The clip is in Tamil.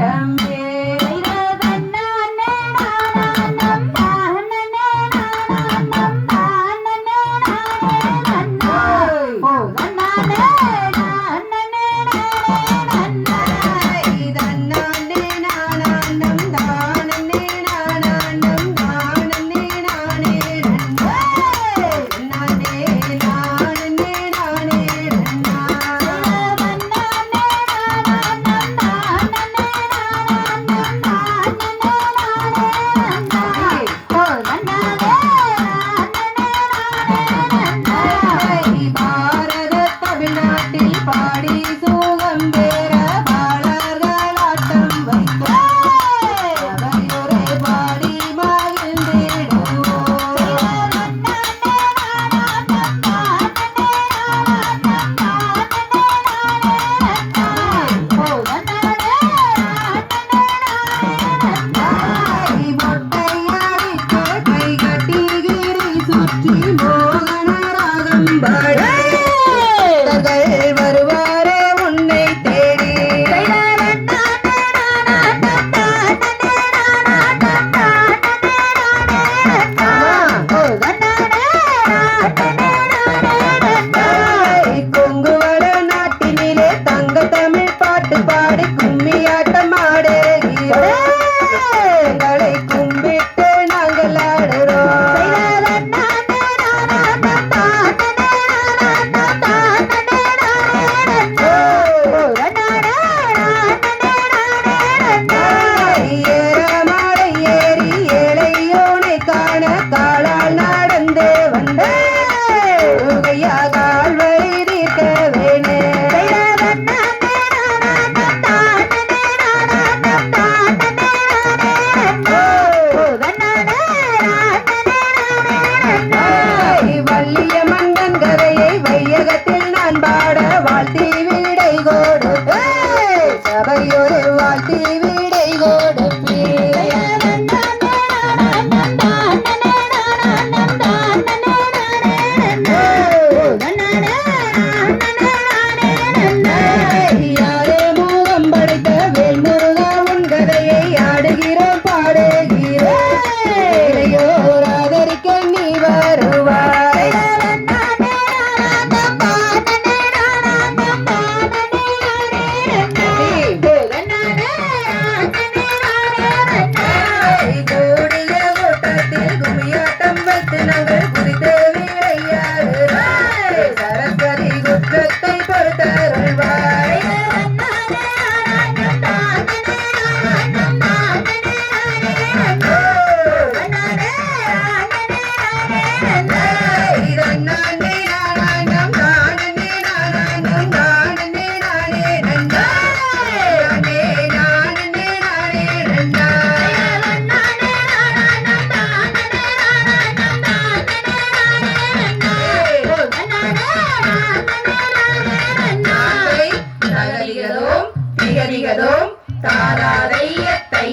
and கண்டு உகையா கால் வைத்திருக்க வேணே. வள்ளிய மன்னன் கதையை வையகத்தில் நான் வாழ்த்தி வீடை கோடு. சபையொரு வாழ்த்தி Bye. தாராரைய தை